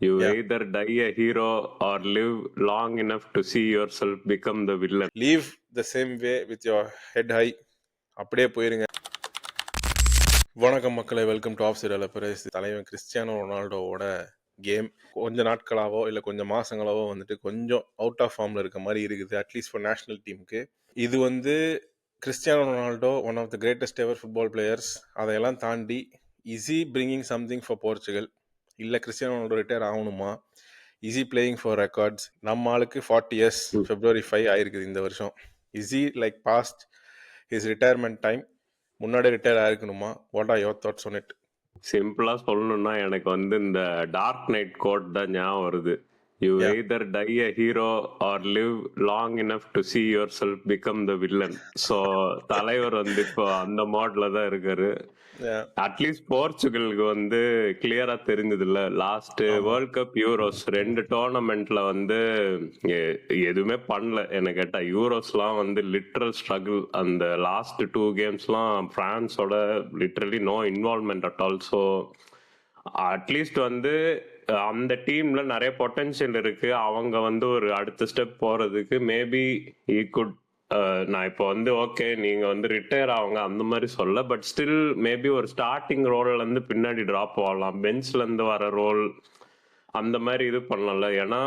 You Yeah. either die a hero or live long enough to see yourself become the villain. Leave the same way with your head high அப்படியே போயிருங்க. வணக்கம் மக்களை welcome to off serial prize தலைவன் Cristiano ரொனால்டோவோட game கொஞ்ச நாட்களாவோ இல்லை கொஞ்சம் மாசங்களாவோ வந்துட்டு கொஞ்சம் அவுட் ஆஃப் ஃபார்மில் இருக்க மாதிரி இருக்குது அட்லீஸ்ட் ஃபார் நேஷனல் டீமுக்கு இது வந்து Cristiano Ronaldo one of the greatest ever football players அதையெல்லாம் தாண்டி is he bringing something for Portugal இல்லை கிறிஸ்டியானோ ரொனால்டோ ரிட்டையர் ஆகணுமா? இஸி பிளேயிங் ஃபார் ரெக்கார்ட்ஸ் நம்ம ஆளுக்கு ஃபார்ட்டி இயர்ஸ். ஃபெப்ரவரி ஃபைவ் ஆயிருக்குது இந்த வருஷம். Is he like past his retirement time முன்னாடி retire ஆயிருக்கணுமா? What are your thoughts on it சிம்பிளா சொல்லணும்னா எனக்கு வந்து இந்த டார்க் நைட் கோட் தான் ஞாபகம் வருது. You. Either die a hero or live long enough to see yourself become the villain. So தலைவர் வந்து இப்போ அந்த மாட்ல தான் இருக்காரு. அட்லீஸ்ட் போர்ச்சுகலுக்கு வந்து கிளியரா தெரிஞ்சது இல்ல லாஸ்ட். வேர்ல்ட் கப் யூரோஸ் ரெண்டு டோர்னமெண்ட்ல வந்து எதுவுமே பண்ணல. என்ன கேட்டா யூரோஸ்லாம் வந்து லிட்ரல் ஸ்ட்ரகிள் அந்த லாஸ்ட் டூ கேம்ஸ்லாம் பிரான்ஸோட literally no involvement at also at least வந்து அந்த டீம்ல நிறைய பொட்டன்ஷியல் இருக்கு. அவங்க வந்து ஒரு அடுத்த ஸ்டெப் போறதுக்கு மேபி ஈ குட் நான் இப்போ வந்து ஓகே நீங்க வந்து ரிட்டையர் ஆவாங்க அந்த மாதிரி சொல்ல. பட் ஸ்டில் மேபி ஒரு ஸ்டார்டிங் ரோல்ல இருந்து பின்னாடி டிராப் ஆகலாம். பெஞ்ச்ல இருந்து வர ரோல் அந்த மாதிரி இது பண்ணல. ஏன்னா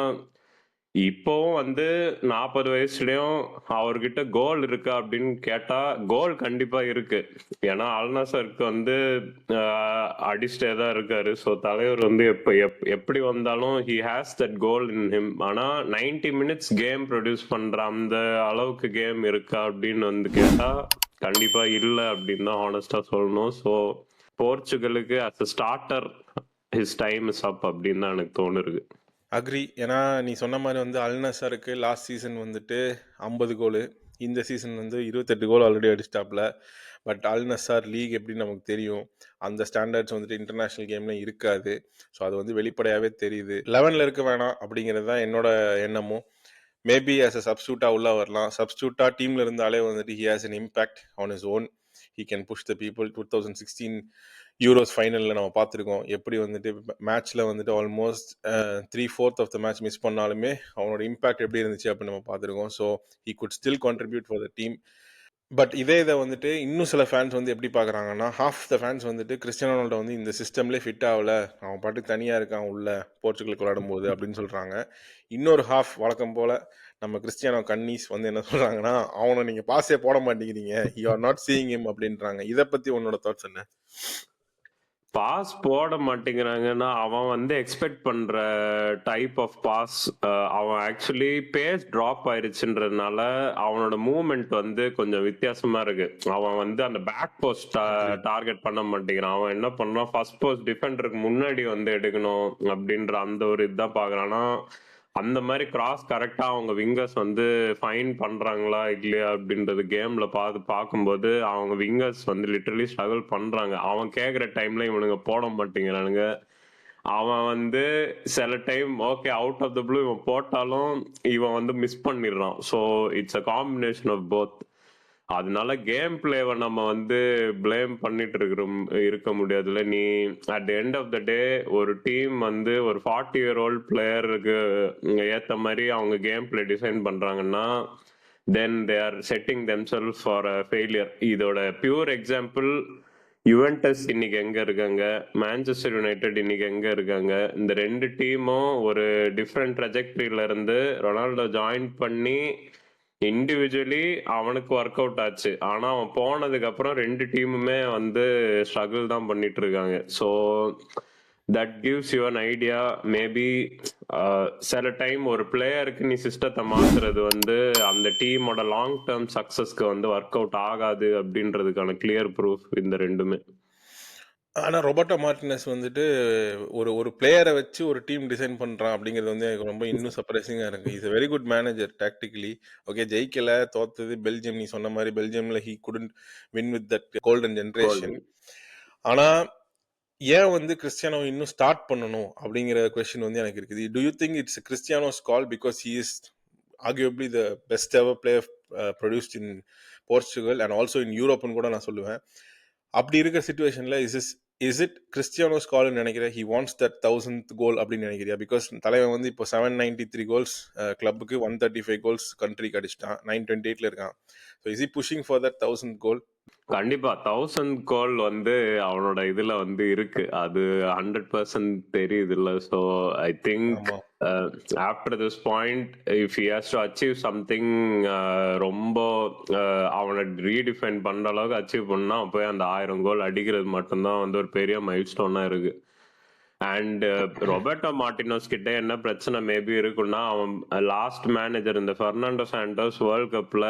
இப்போவும் வந்து நாற்பது வயசுலயும் அவர்கிட்ட கோல் இருக்கா அப்படின்னு கேட்டா கோல் கண்டிப்பா இருக்கு. ஏன்னா அல்நாசருக்கு வந்து ஆஹ், தான் இருக்காரு. ஸோ தலைவர் வந்து எப்ப எப்- எப்படி வந்தாலும் he has that goal in him ஆனா 90 மினிட்ஸ் கேம் ப்ரொடியூஸ் பண்ற அந்த அளவுக்கு கேம் இருக்கா அப்படின்னு வந்து கேட்டா கண்டிப்பா இல்ல அப்படின்னு தான் ஹானஸ்டா சொல்லணும். So போர்ச்சுகலுக்கு as a starter his time is up அப்படின்னு தான் எனக்கு தோணுருக்கு அக்ரி ஏன்னா நீ சொன்ன மாதிரி வந்து அல்நசருக்கு லாஸ்ட் சீசன் வந்துட்டு ஐம்பது கோலு இந்த சீசன் வந்து இருபத்தெட்டு கோல் ஆல்ரெடி அடிச்சிட்டாப்ல. பட் அல் நசார் லீக் எப்படின்னு நமக்கு தெரியும்? அந்த ஸ்டாண்டர்ட்ஸ் வந்துட்டு இன்டர்நேஷ்னல் கேம்ல இருக்காது. ஸோ அது வந்து வெளிப்படையாகவே தெரியுது. லெவனில் இருக்க வேணாம் அப்படிங்கிறது தான் என்னோட எண்ணமும். மேபி ஆஸ் அ சப்ஸ்டியூட்டாக உள்ளே வரலாம். சப்ஸ்டியூட்டாக டீமில் இருந்தாலே வந்துட்டு he has an impact on his own he can push the people two thousand sixteen Euros ஃபைனலில் நம்ம பார்த்துருக்கோம். எப்படி வந்துட்டு மேட்ச்சில் வந்துட்டு almost three fourth of the match miss பண்ணாலுமே அவனோட இம்பாக்ட் எப்படி இருந்துச்சு அப்படின்னு நம்ம பார்த்துருக்கோம். So he could still contribute for the team but இதே இதை வந்துட்டு இன்னும் சில ஃபேன்ஸ் வந்து எப்படி பார்க்குறாங்கன்னா ஹாஃப் த ஃபேன்ஸ் வந்துட்டு கிறிஸ்டியன் ரொனால்டோ வந்து இந்த சிஸ்டம்லேயே ஃபிட் ஆகல. அவன் பாட்டுக்கு தனியாக இருக்கான் உள்ள போர்ச்சுகலுக்கு விளையாடும் போது அப்படின்னு சொல்கிறாங்க இன்னொரு ஹாஃப் வழக்கம் போல் நம்ம கிறிஸ்டியானோ கன்னீஸ் வந்து என்ன சொல்கிறாங்கன்னா அவனை நீங்கள் பாஸே போட மாட்டேங்கிறீங்க. You are not seeing him அப்படின்றாங்க. இதை பற்றி உன்னோட தாட்ஸ் என்ன? பாஸ் போட மாட்டேங்கிறாங்கன்னா அவன் வந்து எக்ஸ்பெக்ட் பண்ற டைப் ஆஃப் பாஸ் அவன் ஆக்சுவலி பேஸ் டிராப் ஆயிருச்சுன்றதுனால அவனோட மூவ்மெண்ட் வந்து கொஞ்சம் வித்தியாசமா இருக்கு. அவன் வந்து அந்த பேக் போஸ்ட் டார்கெட் பண்ண மாட்டேங்கிறான். அவன் என்ன பண்ணான் ஃபர்ஸ்ட் போஸ்ட் டிஃபெண்டருக்கு முன்னாடி வந்து எடுக்கணும் அப்படின்ற அந்த ஒரு இதுதான் பாக்குறான்னா அந்த மாதிரி கிராஸ் கரெக்டா அவங்க விங்கர்ஸ் வந்து ஃபைன் பண்றாங்களா இல்லையா அப்படின்றது கேம்ல பார்த்து பார்க்கும்போது அவங்க விங்கர்ஸ் வந்து லிட்டரலி ஸ்ட்ரகிள் பண்றாங்க. அவன் கேட்குற டைம்ல இவனுங்க போட மாட்டேங்கிறானுங்க. அவன் வந்து சில time okay out of the blue இவன் போட்டாலும் இவன் வந்து மிஸ் பண்ணிடுறான். So it's a combination of both அதனால கேம் பிளேவை நம்ம வந்து ப்ளேம் பண்ணிட்டு இருக்கிறோம் இருக்க முடியாதுல்ல. நீ at end of the day ஒரு டீம் வந்து ஒரு ஃபார்ட்டி இயர் ஓல்ட் பிளேயருக்கு ஏத்த மாதிரி அவங்க கேம் பிளே டிசைன் பண்றாங்கன்னா then they are setting them self for a failure இதோட பியூர் எக்ஸாம்பிள் யுவென்டஸ் இன்னைக்கு எங்க இருக்காங்க? மான்செஸ்டர் யுனைடெட் இன்னைக்கு எங்க இருக்காங்க? இந்த ரெண்டு டீமும் ஒரு டிஃப்ரெண்ட் ட்ரெஜெக்டரியில இருந்து ரொனால்டோ ஜாயின் பண்ணி இண்டிவிஜுவலி அவனுக்கு ஒர்க் அவுட் ஆச்சு. ஆனா அவன் போனதுக்கு அப்புறம் ரெண்டு டீமுமே வந்து ஸ்ட்ரகிள் தான் பண்ணிட்டு இருக்காங்க so that gives you an idea maybe சில டைம் ஒரு பிளேயருக்கு நீ சிஸ்டத்தை மாத்துறது வந்து அந்த டீமோட லாங் டேர்ம் சக்சஸ்க்கு வந்து ஒர்க் அவுட் ஆகாது அப்படின்றதுக்கான கிளியர் ப்ரூஃப் இந்த ரெண்டுமே. ஆனால் ரொபர்ட்டோ மார்டினஸ் வந்துட்டு ஒரு ஒரு பிளேயரை வச்சு ஒரு டீம் டிசைன் பண்ணுறான் அப்படிங்கிறது வந்து எனக்கு ரொம்ப இன்னும் சர்ப்ரைசிங்காக இருக்கு. Is very good manager tactically okay ஜெயிக்கல தோத்தது பெல்ஜியம் நீ சொன்ன மாதிரி பெல்ஜியம்ல he couldn't win with that golden generation ஆனால் ஏன் வந்து கிறிஸ்டியானோ இன்னும் ஸ்டார்ட் பண்ணணும் அப்படிங்கிற கொஸ்டின் வந்து எனக்கு இருக்குது. Do you think it's Cristiano's call because he is arguably the best ever player produced in Portugal and also in யூரோப்னு கூட நான் சொல்லுவேன். அப்படி இருக்கிற சுச்சுவேஷன்ல is is is it Cristiano's கால்னு நினைக்கிறேன். He wants that thousand goal அப்படின்னு நினைக்கிறியா? பிகாஸ் தலைவன் வந்து இப்போ செவன் நைன்டி த்ரீ கோல்ஸ் கிளப்புக்கு ஒன் தேர்ட்டி ஃபைவ் கோல்ஸ் கண்ட்ரிக்கு அடிச்சிட்டான் நைன் டுவெண்ட்டி எயிட்ல இருக்கான். So is he pushing for that thousand goal கண்டிப்பா. தௌசண்ட் கோல் வந்து அவனோட இதுல வந்து இருக்கு. அது ஹண்ட்ரட் பர்சன்ட் தெரியுது இல்ல so I think after this point if he has to achieve something ரொம்ப uh, அவனை ரீடிஃபைன் பண்ற அளவுக்கு அச்சீவ் பண்ணா போய் அந்த ஆயிரம் கோல் அடிக்கிறது மட்டும்தான் வந்து ஒரு பெரிய மைல் ஸ்டோனா இருக்கு. அண்ட் ரொபர்டோ மார்டினோஸ் கிட்ட என்ன பிரச்சனை? மேபி இருக்குன்னா அவன் லாஸ்ட் மேனேஜர் இந்த பெர்னாண்டோ சாண்டோஸ் வேர்ல்ட் கப்ல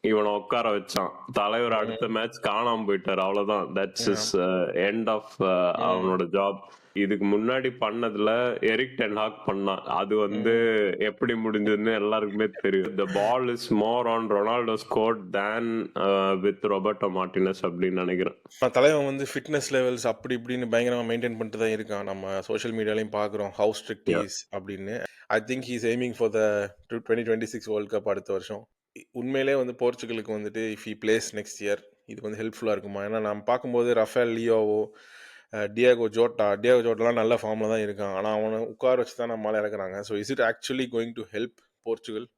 இவனை உட்கார வச்சான். தலைவர் அடுத்த மேட்ச் காணாம போயிட்டாரு. அவ்வளவுதான். தட்ஸ் இஸ் எண்ட் ஆஃப் அவனோட ஜாப் இதுக்கு முன்னாடி பண்ணதுல எரிக் டென்ஹாக் பண்ணான் அது வந்து எப்படி முடிஞ்சதுன்னு எல்லாருக்குமே தெரியும். The ball is more on Ronaldo score than with Roberto Martinez அப்படின்னு நினைக்கிறேன். நான் தலைவன் வந்து ஃபிட்னஸ் லெவல்ஸ் அப்படி இப்படின்னு பயங்கரமாக மெயின்டைன் பண்ணிட்டு தான் இருக்கான். நம்ம சோஷியல் மீடியாலையும் பார்க்குறோம் ஹவு ஸ்ட்ரிக்ட். இஸ் அப்படின்னு. I think he's aiming for the twenty twenty six World Cup அடுத்த வருஷம். உண்மையிலே வந்து போர்ச்சுகலுக்கு வந்துட்டு if he plays next year இது வந்து ஹெல்ப்ஃபுல்லாக இருக்குமா? ஏன்னா நம்ம பார்க்கும்போது ரஃபேல் லியோவோ டியாகோ ஜோட்டா டியாகோ ஜோட்டாலாம் நல்ல ஃபார்மில் தான் இருக்கான். ஆனால் அவனை உட்கார வச்சு தான் நம்மளால இறக்குறாங்க. So is it actually going to help Portugal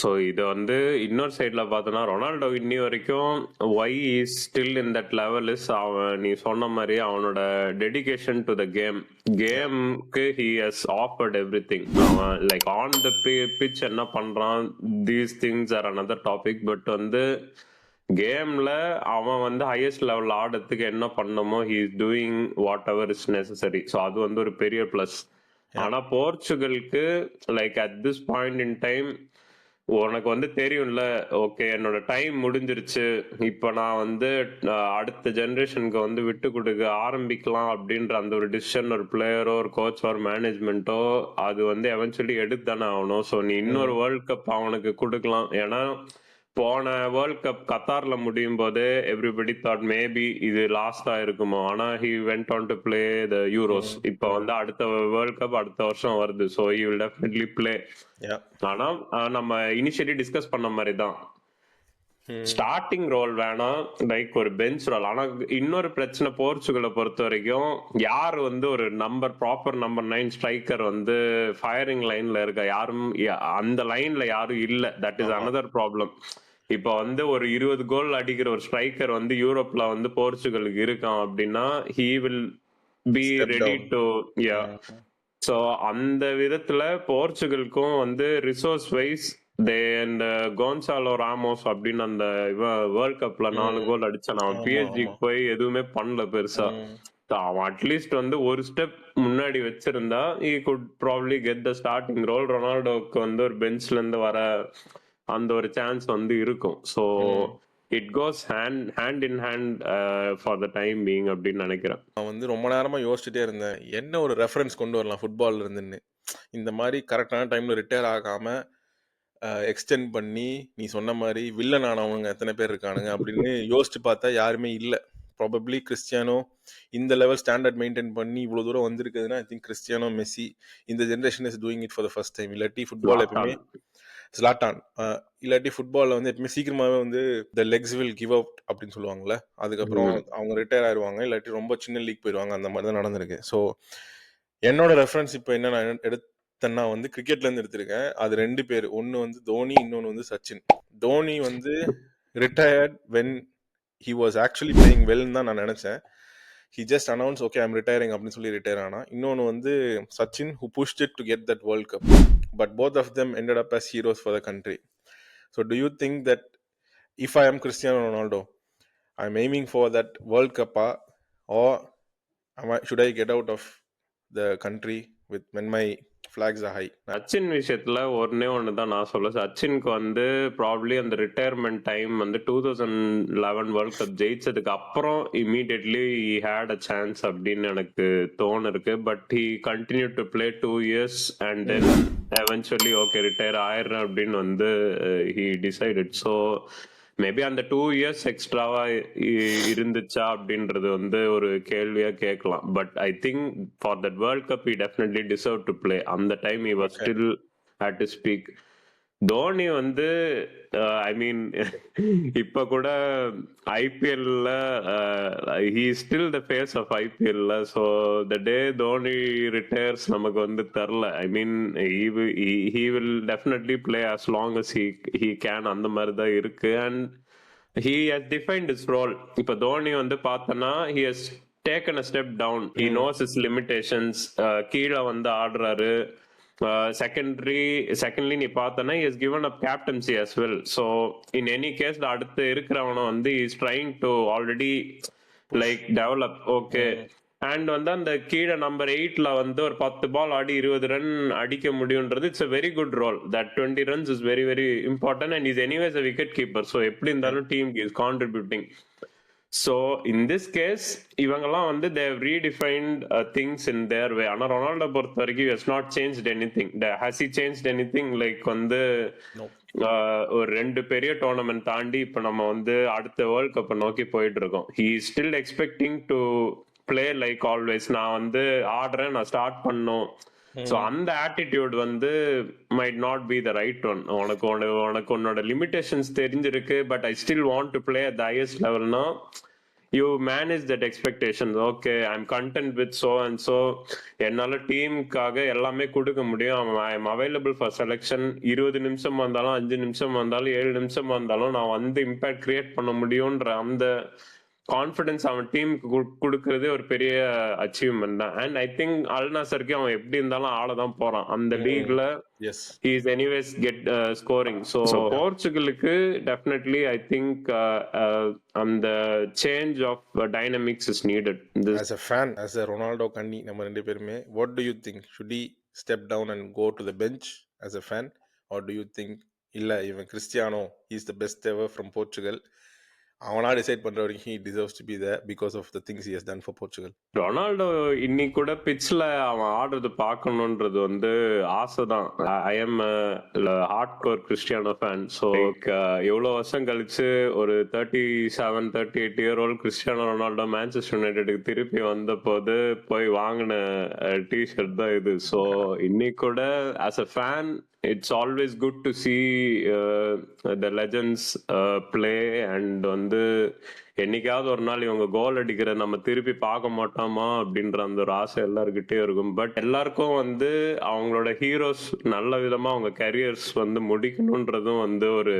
so இது வந்து இன்னொரு சைடில் பார்த்தோன்னா ரொனால்டோ இன்னி வரைக்கும் why is still in that level is அவன் நீ சொன்ன மாதிரி அவனோட டெடிகேஷன் டு த கேம் கேம்க்கு he has offered everything அவன் லைக் ஆன் த பிச் என்ன பண்ணுறான் these things are another topic but வந்து கேம்ல அவன் வந்து ஹையஸ்ட் லெவல் ஆடுறதுக்கு என்ன பண்ணமோ he is doing whatever is necessary so அது வந்து ஒரு பெரிய ப்ளஸ் ஆனா போர்ச்சுகலுக்கு like at this point in time உனக்கு வந்து தெரியும்ல ஓகே என்னோட டைம் முடிஞ்சிருச்சு. இப்போ நான் வந்து அடுத்த ஜெனரேஷனுக்கு வந்து விட்டு கொடுக்க ஆரம்பிக்கலாம் அப்படின்ற அந்த ஒரு டிசிஷன் ஒரு பிளேயரோ ஒரு கோச் ஒரு மேனேஜ்மெண்ட்டோ அது வந்து எவென்ச்சுவலி எடுத்து தானே ஆகணும். ஸோ நீ இன்னொரு வேர்ல்ட் கப் அவனுக்கு கொடுக்கலாம். ஏன்னா போன வேர்ல்ட் கப் கத்தார்ல முடியும் போது எவ்ரிபடி தாட் மேபி இது லாஸ்டா இருக்குமோ. ஆனா he went on to play the Euros இப்போ வந்து அடுத்த வேர்ல்ட் கப் அடுத்த வருஷம் வருது. So he will definitely play ஆனா நம்ம இனிஷியலி டிஸ்கஸ் பண்ண மாதிரி தான் ஸ்டார்டிங் ரோல் வேணாம். லைக் ஒரு பெஞ்ச் ரோல் ஆனா இன்னொரு பிரச்சனை போர்ச்சுகலை பொறுத்த வரைக்கும் யார் வந்து ஒரு number proper number nine striker வந்து ஃபயரிங் லைன்ல இருக்க? யாரும் அந்த லைன்ல யாரும் இல்ல. தட் இஸ் அனதர் ப்ராப்ளம் இப்போ வந்து ஒரு இருபது கோல் அடிக்கிற ஒரு ஸ்ட்ரைக்கர் வந்து யூரோப்ல வந்து போர்ச்சுகலுக்கு இருக்கான் அப்படின்னா he will be ready. Do ya so அந்த விதத்துல போர்ச்சுகலுக்கும் வந்து ரிசோர்ஸ் வைஸ் தே அந்த கோன்சாலோ ராமோஸ் அப்படின்னு அந்த வேர்ல்ட் கப்ல நாலு கோல் அடிச்சான்? அவன் பிஎஸ்ஜிக்கு. போய் எதுவுமே பண்ணல பெருசா. அவன் அட்லீஸ்ட் வந்து ஒரு ஸ்டெப் முன்னாடி வச்சிருந்தா he could probably get the starting role ரொனால்டோக்கு வந்து ஒரு பெஞ்ச்ல இருந்து வர அந்த ஒரு சான்ஸ் வந்து இருக்கும். So it goes hand hand in hand for the time being அப்படின்னு நினைக்கிறேன். நான் வந்து ரொம்ப நேரமாக யோசிச்சுட்டே இருந்தேன். என்ன ஒரு ரெஃபரன்ஸ் கொண்டு வரலாம் ஃபுட்பால்ல இருந்துன்னு. இந்த மாதிரி கரெக்டான டைமில் ரிட்டையர் ஆகாமல் எக்ஸ்டெண்ட் பண்ணி நீ சொன்ன மாதிரி வில்லன் ஆனவங்க எத்தனை பேர் இருக்கானுங்க அப்படின்னு யோசிச்சு பார்த்தா யாருமே இல்லை. ப்ராபப்ளி கிறிஸ்டியானோ இந்த லெவல் ஸ்டாண்டர்ட் மெயின்டைன் பண்ணி இவ்வளோ தூரம் வந்திருக்குதுன்னா ஐ திங்க் கிறிஸ்டியானோ மெஸ்ஸி இந்த generation is doing it for the first time இல்லாட்டி ஃபுட்பால் எப்பவுமே ஸ்லாட்டான் இல்லாட்டி ஃபுட்பாலில் வந்து எப்பவுமே சீக்கிரமாகவே வந்து the legs will give out அப்படின்னு சொல்லுவாங்கல்ல? அதுக்கப்புறம் அவங்க ரிட்டையர் ஆயிடுவாங்க இல்லாட்டி ரொம்ப சின்ன லீக் போயிடுவாங்க அந்த மாதிரி தான் நடந்திருக்கு. ஸோ என்னோட ரெஃபரன்ஸ் இப்போ என்ன நான் எடுத்தேன்னா வந்து கிரிக்கெட்லேருந்து எடுத்திருக்கேன். அது ரெண்டு பேர். ஒன்று வந்து தோனி இன்னொன்று வந்து சச்சின். தோனி வந்து retired when he was actually playing வெல்னு தான் நான் நினச்சேன். He just announce okay I'm retiring அப்படின்னு சொல்லி ரிட்டையர் ஆனா இன்னொன்று வந்து Sachin who pushed it to get that world cup but both of them ended up as heroes for the country. So, do you think that if I am Cristiano Ronaldo, I'm aiming for that World Cup, ah, or I, should I get out of the country with when my flags high high. Sachin விஷயத்துல ஒன்னே ஒன்று தான் நான் சொல்ல. சச்சினுக்கு வந்து probably அந்த retirement time வந்து two thousand eleven world cup ஜெயிச்சதுக்கு அப்புறம் இமீடியட்லி ஹேட் அ சான்ஸ் அப்படின்னு எனக்கு தோணுருக்கு. But he continue to play two years and then eventually okay retire ஆயிடுறேன் அப்படின்னு வந்து ஹி டிசைடட் ஸோ மேபி அந்த டூ இயர்ஸ் எக்ஸ்ட்ராவா இருந்துச்சா அப்படின்றது வந்து ஒரு கேள்வியா கேட்கலாம். But I think for that world cup he definitely deserve to play அந்த time he was. Still had to speak Dhoni வந்து ஐ மீன் இப்ப கூட ஐபிஎல்ல he still the face of ஐபிஎல்ல so the day Dhoni retires நமக்கு வந்து தெரில. I mean he will definitely play as long as he he can அந்த மாதிரி தான் இருக்கு. And he has defined is role இப்ப தோனி வந்து பார்த்தனா he has taken a step down he knows is limitations கீழே வந்து ஆடுறாரு. செகண்டரி செகண்ட்லி நீ பார்த்தனா is given up captaincy as well so in any case அடுத்து இருக்கிறவன வந்து is trying to already like develop okay and வந்து அந்த கீழே நம்பர் எயிட்ல வந்து ஒரு பத்து பால் ஆடி இருபது ரன் அடிக்க முடியுன்றது it's a very good role that twenty runs is very very important and is anyways a wicket keeper so எப்படி இருந்தாலும் team is contributing so in this case இவங்கெல்லாம் வந்து Dev redefined things in their way ஆனால் Ronaldo பொறுத்த வரைக்கும் has not change anything has E change anything like வந்து uh, ஒரு ரெண்டு பெரிய டோர்னமெண்ட் தாண்டி இப்போ நம்ம வந்து அடுத்த வேர்ல்ட் கப்பை நோக்கி போயிட்டு இருக்கோம் he still expecting to play like always நான் வந்து ஆடுறேன் நான் ஸ்டார்ட் பண்ணும் ஸோ அந்த ஆட்டிடியூட் வந்து might not be the right one உனக்கு உனக்கு உன்னோட லிமிடேஷன்ஸ் தெரிஞ்சிருக்கு but I still want to play at the highest லெவல்னா you manage that expectation okay I am content with so and so என்னால் டீமுக்காக எல்லாமே கொடுக்க முடியும். I am available for selection இருபது நிமிஷம் வந்தாலும் அஞ்சு நிமிஷம் வந்தாலும் ஏழு நிமிஷம் வந்தாலும் நான் வந்து இம்பேக்ட் கிரியேட் பண்ண முடியுன்ற அந்த கான்ஃபிடன்ஸ் அவன் டீமுக்கு கொடுக்கறதே ஒரு பெரிய அச்சீவ்மெண்ட் தான். அண்ட் ஐ திங்க் அல்நாசருக்கு அவன் எப்படி இருந்தாலும் ஆள தான் போறான். அந்த லீக்ல anyways get uh, scoring. So போர்ச்சுகலுக்கு டெஃபினெட்லி ஐ திங்க் அந்த change of dynamics is needed as a fan as a Ronaldo கண்ணி நம்ம ரெண்டு பேருமே what do you think should he step down and go to the bench as a fan or do you think இல்லை இவன் Cristiano is the best ever from Portugal அவனா decide பண்ற வரைக்கும் he deserves to be there because of the things he has done for Portugal Ronaldo இன்னைக்கு கூட பிட்ச்ல அவன் ஆடுறது பார்க்கணுன்றது வந்து ஆசை தான். I am hardcore Cristiano fan so எவ்வளோ வருஷம் கழிச்சு ஒரு thirty seven thirty eight year old Cristiano Ronaldo Manchester யுனைடெடுக்கு திருப்பி வந்த போது போய் வாங்கின uh, டிஷர்ட் தான் இது. ஸோ இன்னைக்கு கூட as a fan it's always good to see the legends play and வந்து என்னைக்காவது ஒரு நாள் இவங்க கோல் அடிக்கிற நம்ம திருப்பி பார்க்க மாட்டோமா? அப்படின்ற அந்த ஒரு ஆசை எல்லாருக்கிட்டே இருக்கும். பட் எல்லாருக்கும் வந்து அவங்களோட ஹீரோஸ் நல்ல விதமா அவங்க கரியர்ஸ் வந்து முடிக்கணுன்றதும் வந்து ஒரு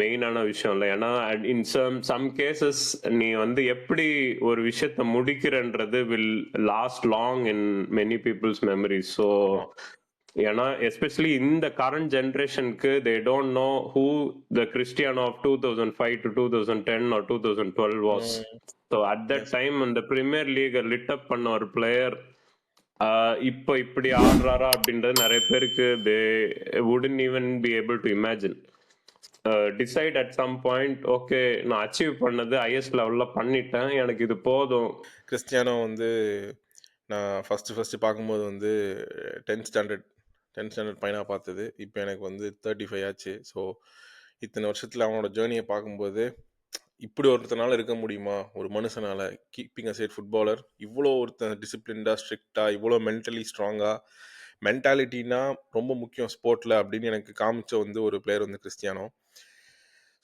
மெயினான விஷயம் இல்லை. ஏன்னா இன் சம் சம் கேசஸ் நீ வந்து எப்படி ஒரு விஷயத்த முடிக்கிறன்றது will last long in many people's memory so ஏன்னா எஸ்பெஷலி இந்த கரண்ட் ஜென்ரேஷனுக்கு they don't know who the Cristiano of two thousand five to two thousand ten or two thousand twelve was so at that time அந்த premier லீகை lit up பண்ண ஒரு player இப்போ இப்படி ஆடுறாரா அப்படின்றது நிறைய பேருக்கு they wouldn't even be able to imagine decide at some point okay நான் அச்சீவ் பண்ணது ஹையஸ்ட் லெவலில் பண்ணிட்டேன் எனக்கு இது போதும். கிறிஸ்டியானோ வந்து நான் ஃபஸ்ட்டு ஃபஸ்ட்டு பார்க்கும்போது வந்து டென்த் ஸ்டாண்டர்ட் டென்த் ஸ்டாண்டர்ட் பையனாக பார்த்தது. இப்போ எனக்கு வந்து தேர்ட்டி ஃபைவ் ஆச்சு. ஸோ இத்தனை வருஷத்தில் அவனோட ஜேர்னியை பார்க்கும்போது இப்படி ஒருத்தனால இருக்க முடியுமா? ஒரு மனுஷனால். கீப்பிங் அ சைட் ஃபுட்பாலர் இவ்வளோ ஒருத்தன் டிசிப்ளின்டாக ஸ்ட்ரிக்டாக இவ்வளோ மென்டலி ஸ்ட்ராங்காக மென்டாலிட்டினா ரொம்ப முக்கியம் ஸ்போர்ட்டில் அப்படின்னு எனக்கு காமிச்ச வந்து ஒரு பிளேயர் வந்து கிறிஸ்டியானோ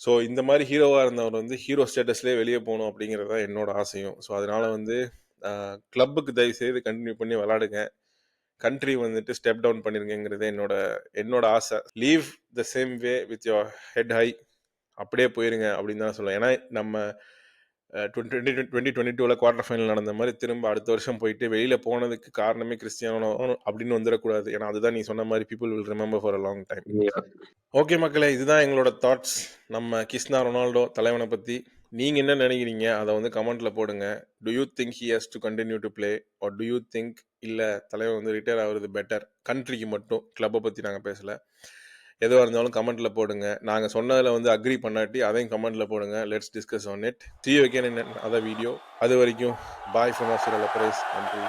ஸோ இந்த மாதிரி ஹீரோவாக இருந்தவர் வந்து ஹீரோ ஸ்டேட்டஸ்லேயே வெளியே போகணும் அப்படிங்கிறது தான் என்னோட ஆசையும். ஸோ அதனால் வந்து கிளப்புக்கு தயவு செய்து கண்டினியூ பண்ணி விளாடுங்க கண்ட்ரி வந்துட்டு ஸ்டெப் டவுன் பண்ணிருங்கிறது என்னோட என்னோட ஆசை. Leave the same way with your head high அப்படியே போயிருங்க அப்படின்னு தான் சொல்லுவேன் ஏன்னா நம்ம டுவெண்ட்டி டுவெண்ட்டி டுவெண்ட்டி டூவில் குவார்டர் ஃபைனல் நடந்த மாதிரி திரும்ப அடுத்த வருஷம் போயிட்டு வெளியில் போனதுக்கு காரணமே கிறிஸ்டியானோ அப்படின்னு வந்துடக்கூடாது. ஏன்னா அதுதான் நீ சொன்ன மாதிரி people will remember for a long time okay மக்களே இதுதான் எங்களோட தாட்ஸ் நம்ம கிஸ்னா ரொனால்டோ தலைவனை பற்றி நீங்கள் என்ன நினைக்கிறீங்க? அதை வந்து கமெண்ட்டில் போடுங்க. Do you think he has to continue to play or do you think இல்லை தலைவர் வந்து ரிட்டையர் ஆகுறது பெட்டர் கண்ட்ரிக்கு மட்டும் கிளப்பை பற்றி நாங்கள் பேசலை. எதுவாக இருந்தாலும் கமெண்ட்டில் போடுங்க. நாங்கள் சொன்னதில் வந்து அக்ரி பண்ணாட்டி அதையும் கமெண்ட்டில் போடுங்க. லெட்ஸ் டிஸ்கஸ் ஆன் இட் த்ரீ வைக்கணும் அதை வீடியோ அது வரைக்கும் பாய் ஃப்ரம் ஆஸ்திரேலியா பிரைஸ் நன்றி.